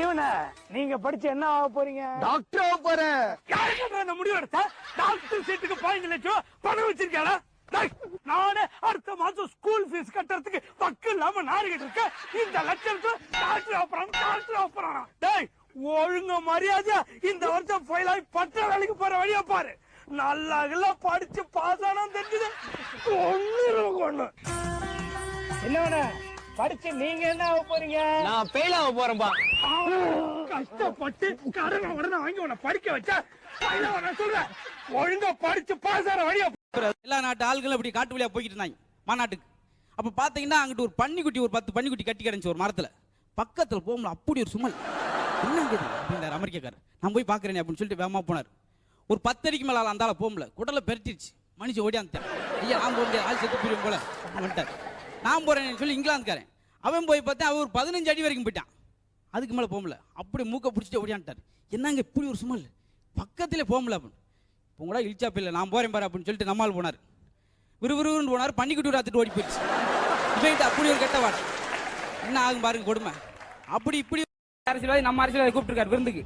பெரியவன நீங்க படிச்சு என்ன ஆக போறீங்க? டாக்டர் ஆக போறேன். யாருக்கு அந்த முடிவு எடுத்த? டாக்டர் சீட்டுக்கு பதினஞ்சு லட்சம் பணம் வச்சிருக்கா நானே அடுத்த மாசம் ஸ்கூல் ஃபீஸ் கட்டுறதுக்கு பக்கு இல்லாம நாரிக்கிட்டு இருக்கேன். இந்த லட்சத்துக்கு டாக்டர் ஆப்பறான் டாக்டர் ஆப்பறான் டேய் ஒழுங்க மரியாதையா இந்த வருஷம் ஃபெயில் ஆகி பட்ட வேலைக்கு போற வழியா பாரு. நல்லா எல்லாம் படிச்சு பாஸ் ஆனா தெரிஞ்சது. ஒண்ணு ஒண்ணு. என்ன படிச்சு நீங்க என்ன ஆக போறீங்க? நான் ஃபெயில் ஆக போறேன்பா. கஷ்டப்பட்டு கடனை உடனே வாங்கி உன்னை படிக்க வச்சா நான் சொல்றேன் ஒழுங்கா படிச்சு பாஸ் ஆற வழியா எல்லா நாட்டு ஆள்களும் அப்படி காட்டு வழியா போய்கிட்டு இருந்தாங்க மாநாட்டுக்கு. அப்ப பாத்தீங்கன்னா அங்கிட்டு ஒரு பன்னிக்குட்டி ஒரு பத்து பன்னிக்குட்டி கட்டி கிடந்துச்சு ஒரு மரத்துல. பக்கத்துல போகும்போது அப்படி ஒரு சுமல். என்னங்க இது? அப்படின்னாரு அமெரிக்காக்காரர். நான் போய் பாக்குறேன் அப்படின்னு சொல்லிட்டு வேகமா போனார். ஒரு பத்தடிக்கு மேல ஆள் அந்த ஆளை போகல. குடலை பெரட்டிருச்சு. மனுஷன் ஓடியாந்துட்டேன். ஐயா நான் போக முடியாது. ஆள் செத்து போயிடும் போல. வந்துட்டார் நான் போறேன்னு சொல்லி இங்கிலாந்துக்காரன். அவன் போய் பார்த்தேன் அவன் ஒரு பதினஞ்சு அடி வரைக்கும் போயிட்டான். அதுக்கு மேலே போகல அப்படி மூக்கை பிடிச்சிட்டு ஓடியான்ட்டார் என்னங்க இப்படி ஒரு சுமல்? பக்கத்திலே போகல அப்படின்னு இப்போ கூட இழிச்சா பிள்ளை நான் போறேன் பாரு அப்படின்னு சொல்லிட்டு நம்மால் போனார். விறுவிறுன்னு போனார் பண்ணிக்கிட்டு ராத்துட்டு ஓடி போயிடுச்சு. இவன்ட்டு அப்படி ஒரு கெட்ட வாடை என்ன ஆகும் பாருங்க கொடுமை. அப்படி இப்படி அரசியல்வாதி நம்ம அரசியல்வாதி கூப்பிட்டுருக்காரு விருந்துக்கு.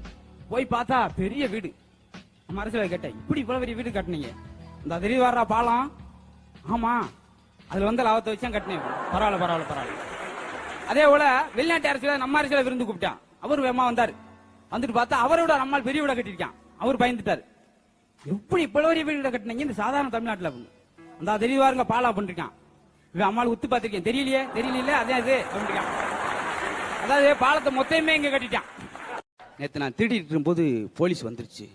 போய் பார்த்தா பெரிய வீடு. நம்ம அரசியல்வாதி கேட்டேன் இப்படி இவ்வளோ பெரிய வீடு கட்டினீங்க. இந்த தெரிய வர்ற பாலம். ஆமாம் அதுல வந்து லாபத்தை வச்சு தான் கட்டினேன். பரவாயில்ல பரவாயில்ல பரவாயில்ல. அதே போல வெளிநாட்டு அரசியல் நம்ம அரசியல விருந்து கூப்பிட்டான். அவர் வேமா வந்தாரு. வந்துட்டு பார்த்தா அவரோட நம்மால் பெரிய வீட கட்டிருக்கான் அவர் பயந்துட்டாரு. எப்படி இவ்வளவு பெரிய வீடு கட்டினீங்க? இந்த சாதாரண தமிழ்நாட்டுல அப்படின்னு அந்த தெரியவாருங்க பாலா பண்ணிருக்கான். இவன் அம்மாள் உத்து பார்த்திருக்கேன். தெரியலையே? தெரியல அதே அது பண்ணிருக்கான் அதாவது பாலத்தை மொத்தமே இங்க கட்டிட்டான். நேத்து நான் திருடிட்டு இருக்கும்போது போலீஸ் வந்துருச்சு.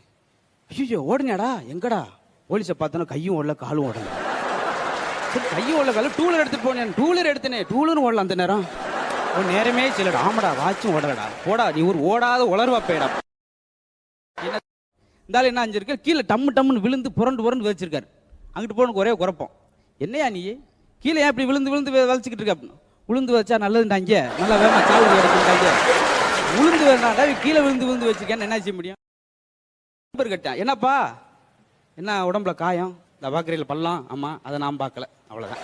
ஐயோ ஓடுனேடா எங்கடா? போலீஸை பார்த்தோன்னா கையும் ஓடல காலும் ஓடல. கையை கையும் ஓடல டூலர் எடுத்துட்டு போனேன். டூலர் எடுத்தனே. டூலர் ஓடல அந்த நேரம். ஒரு நேரமே சிலடா ஆமாடா வாட்சும் ஓடலடா. போடா நீ ஒரு ஓடாத உளர்வா போயிடா. என்ன? இருந்தாலும் என்ன அஞ்சிருக்க கீழே டம்மு டம்முன்னு விழுந்து புரண்டு புரண்டு வச்சிருக்காரு அங்கிட்டு போனக்கு ஒரே குழப்பம். என்னையா நீ? கீழே ஏன் இப்படி விழுந்து விழுந்து வலிச்சுக்கிட்டு இருக்க? அப்படின்னு விழுந்து வச்சா நல்லதுண்டாங்க நல்லா வேமா சாவு கிடைக்குண்டாங்க விழுந்து வேண்டாண்டா கீழே விழுந்து விழுந்து வச்சிருக்கேன்னு என்ன செய்ய முடியும்? நம்பர் கேட்டேன் என்னப்பா? என்ன உடம்புல காயம்? தபாக்கரியில் பாக்கரையில் பள்ளம் அதை நான் பார்க்கல. அவ்வளோதான்